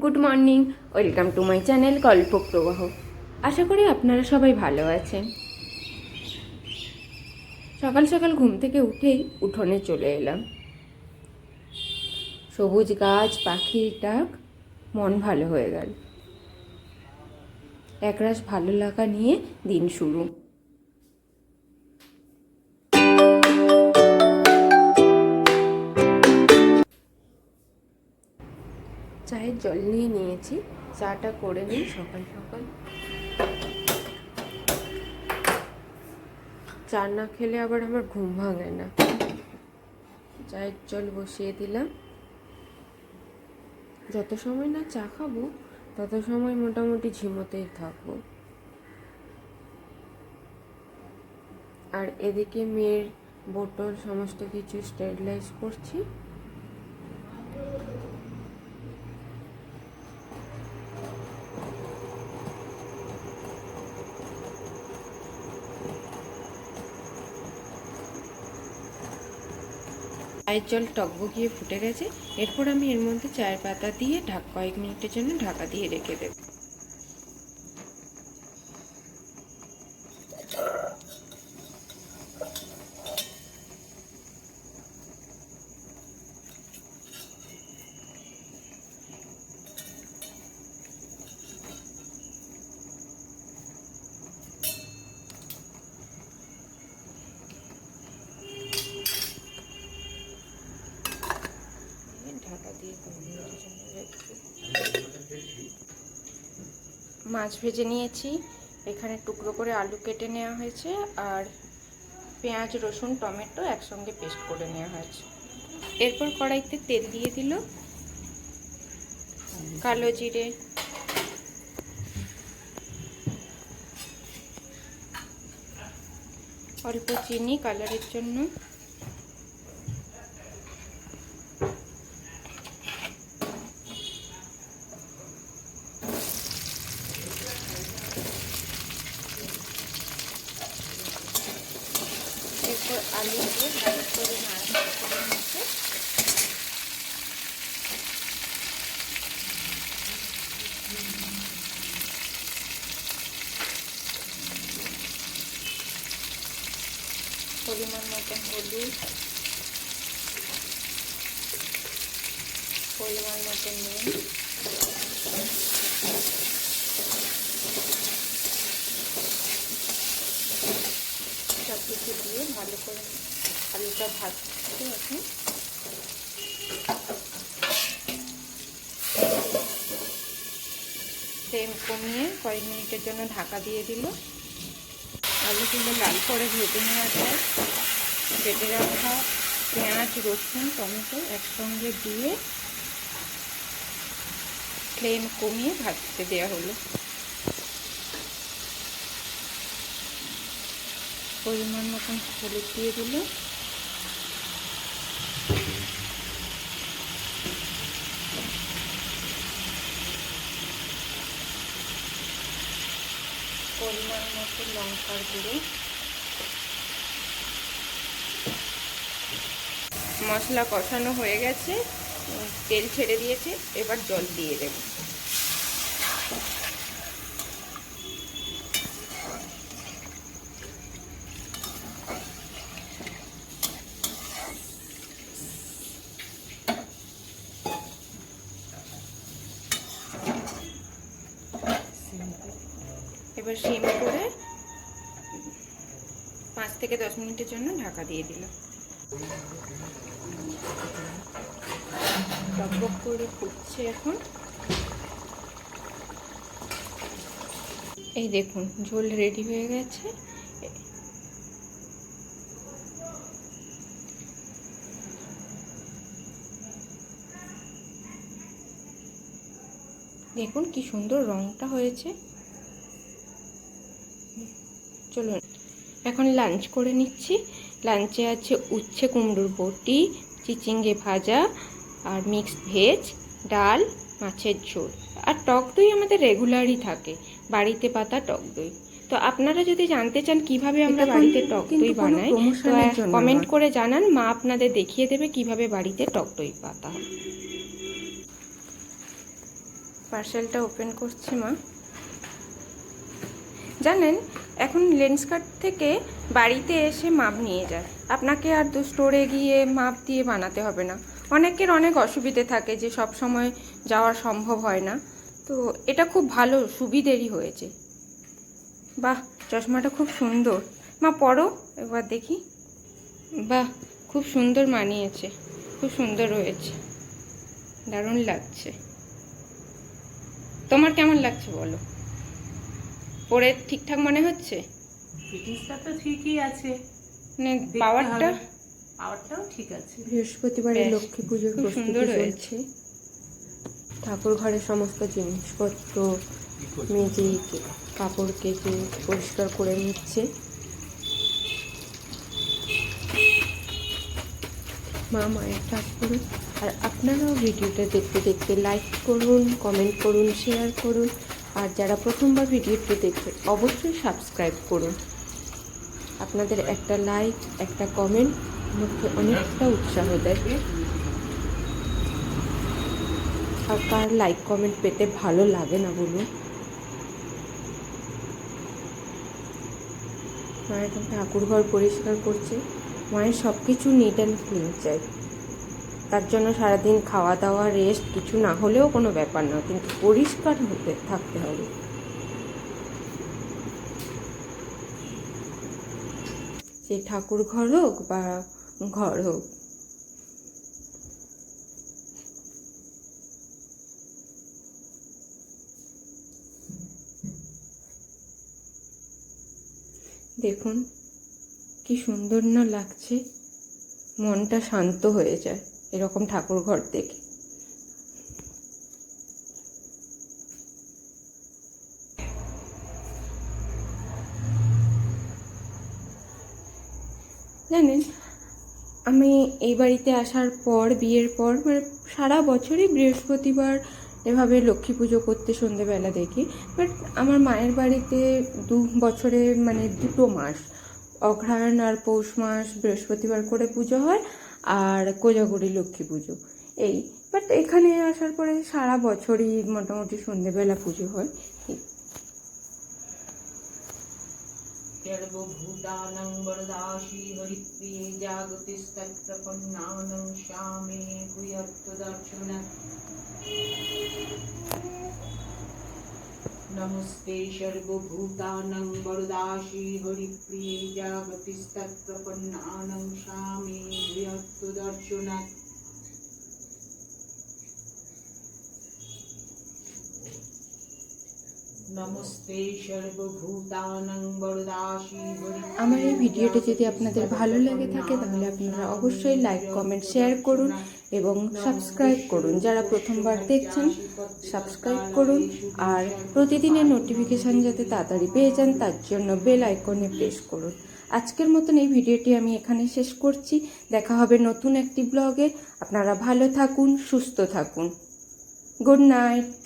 Good morning, welcome to my channel গল্প প্রবাহ আশা করি আপনারা সবাই ভালো আছেন। সকাল সকাল ঘুম থেকে উঠেই উঠোনে চলে এলাম। সবুজ গাছ পাখির ডাক, মন ভালো হয়ে গেল। একরাশ ভালো লাগা নিয়ে দিন শুরু। চায়ের জল নিয়ে নিয়েছি। চাটা করে নিই সকাল সকাল। চা না খেলে আবার আমার ঘুম ভাঙে না। চায়ের জল বসিয়ে দিলাম। যত সময় না চা খাব, তত সময় মোটামুটি ঝিমোতেই থাকব। আর এদিকে মেয়ের বোতল সমস্ত কিছু স্টেরিলাইজ করছি। চায়ের জল টকবগিয়ে ফুটে গেছে। এরপর আমি এর মধ্যে চায়ের পাতা দিয়ে ঢাক কয়েক মিনিটের জন্য ঢাকা দিয়ে রেখে দেব ঢাকা দিয়ে কয়েক মিনিটের জন্য রেখে দেব। মাছ ভেজে নিয়েছি। এখানে টুকরো করে আলু কেটে নেওয়া হয়েছে আর পেঁয়াজ, রসুন, টমেটো একসঙ্গে পেস্ট করে নেওয়া হয়েছে। এরপর কড়াইতে তেল দিয়ে দিল। কালো জিরে। অল্প চিনি কালারের জন্য এরপর আলু দিয়ে ভালো করে নাড়াচাড়া করে নিচ্ছে পরিমাণ মতন হলুদ, পরিমাণ মতন নুন সব কিছু দিয়ে ভালো করে আলুটা ভাজতে এখন ফ্লেম কমিয়ে কয়েক মিনিটের জন্য ঢাকা দিয়ে দিল। আলুগুলো লাল করে ভেজে নেওয়া যায় কেটে রাখা পেঁয়াজ, রসুন, টমেটো একসঙ্গে দিয়ে ফ্লেম কমিয়ে ভাজতে দেওয়া হলো। পরিমাণ মতন হলুদ দিয়ে দিল পরিমাণ মতো লঙ্কার গুঁড়ো। মশলা কষানো হয়ে গেছে, তেল ছেড়ে দিয়েছে, এবার জল দিয়ে দেব। এবার সিম করে থেকে দশ মিনিটের জন্য ঢাকা দিয়ে দিলাম করে ফুটছে এখন। এই দেখুন, ঝোল রেডি হয়ে গেছে। দেখুন কি সুন্দর রংটা হয়েছে। চলুন। এখন লাঞ্চ করে নিচ্ছি। লাঞ্চে আছে উচ্ছে কুমড়োর বটি চিচিঙ্গে ভাজা আর মিক্সড ভেজ ডাল মাছের ঝোল। আর টক দই আমাদের রেগুলারই থাকে বাড়িতে পাতা টক দই। তো আপনারা যদি জানতে চান কীভাবে আমরা বাড়িতে টক দই বানাই তো কমেন্ট করে জানান মা আপনাদের দেখিয়ে দেবে কীভাবে বাড়িতে টক দই পাতা পার্সেলটা ওপেন করছে মা। জানেন এখন লেন্স কার্ট থেকে বাড়িতে এসে মাপ নিয়ে যায়। আপনাকে আর তো স্টোরে গিয়ে মাপ দিয়ে বানাতে হবে না। অনেকের অনেক অসুবিধে থাকে যে সব সময় যাওয়া সম্ভব হয় না। তো এটা খুব ভালো, সুবিধেরই হয়েছে। বাহ, চশমাটা খুব সুন্দর। মা পড়ো একবার দেখি। বাহ, খুব সুন্দর মানিয়েছে। খুব সুন্দর হয়েছে। দারুণ লাগছে। তোমার কেমন লাগছে বলো? পরে ঠিকঠাক মনে হচ্ছে? ফিটিংসটা তো ঠিকই আছে। মানে পাওয়ারটা পাওয়ারটাও ঠিক আছে। বৃহস্পতিবারে লক্ষ্মী পুজোর খুব সুন্দর হয়েছে। চলছে। ঠাকুর ঘরের সমস্ত জিনিসপত্র মেজে কাপড় কেচে পরিষ্কার করে নিচ্ছে। মা মায়ের কাজ করুন। আর আপনারাও ভিডিওটা দেখতে দেখতে লাইক করুন কমেন্ট করুন শেয়ার করুন। আর যারা প্রথমবার ভিডিওটি দেখছেন অবশ্যই সাবস্ক্রাইব করুন। আপনাদের একটা লাইক, একটা কমেন্ট আমাকে অনেকটা উৎসাহ দেয়। আর কার লাইক, কমেন্ট পেতে ভালো লাগে না বলুন। মায়ের এখন ঠাকুর ঘর পরিষ্কার করছে। মায়ের সব কিছু নিট অ্যান্ড ক্লিন চাই। তার জন্য সারাদিন খাওয়া দাওয়া রেস্ট কিছু না হলেও কোনো ব্যাপার না, কিন্তু পরিষ্কার হতে, থাকতে হবে। সে ঠাকুর ঘর হোক বা ঘর হোক। দেখুন, কি সুন্দর না লাগছে। মনটা শান্ত হয়ে যায়। এরকম ঠাকুর ঘর দেখে জানেন, আমি এই বাড়িতে আসার পর, বিয়ের পর মানে সারা বছরই বৃহস্পতিবার এভাবে লক্ষ্মী পুজো করতে সন্ধেবেলা দেখি। বাট আমার মায়ের বাড়িতে দু বছরে মানে দুটো মাস। অঘ্রায়ণ আর পৌষ মাস বৃহস্পতিবার করে পুজো হয়। আর কোজাগরি লক্ষ্মী পুজো এই বাট এখানে আসার পরে সারা বছরই মোটামুটি সন্ধেবেলা পুজো হয় सर्वभूतानं वरदाशी हरिप्रिये जागतिस्तत्प्रपन्नानं श्यामे भूयत्वदर्शन नमस्ते सर्वभूतानं वरदाशी हरिप्रिये जागतिस्तत्प्रपन्नानं श्यामे भूयत्वदर्शन नमस्ते सर्वभूतानं वरदाशी हरिप्रिये আমার এই ভিডিওটি যদি আপনাদের ভালো লেগে থাকে তাহলে আপনারা অবশ্যই লাইক কমেন্ট শেয়ার করুন এবং সাবস্ক্রাইব করুন। যারা প্রথমবার দেখছেন সাবস্ক্রাইব করুন। আর প্রতিদিনের নোটিফিকেশান যাতে তাড়াতাড়ি পেয়ে যান, তার জন্য বেল আইকনে প্রেস করুন। আজকের মতন এই ভিডিওটি আমি এখানে শেষ করছি। দেখা হবে নতুন একটি ব্লগে আপনারা ভালো থাকুন, সুস্থ থাকুন। Good night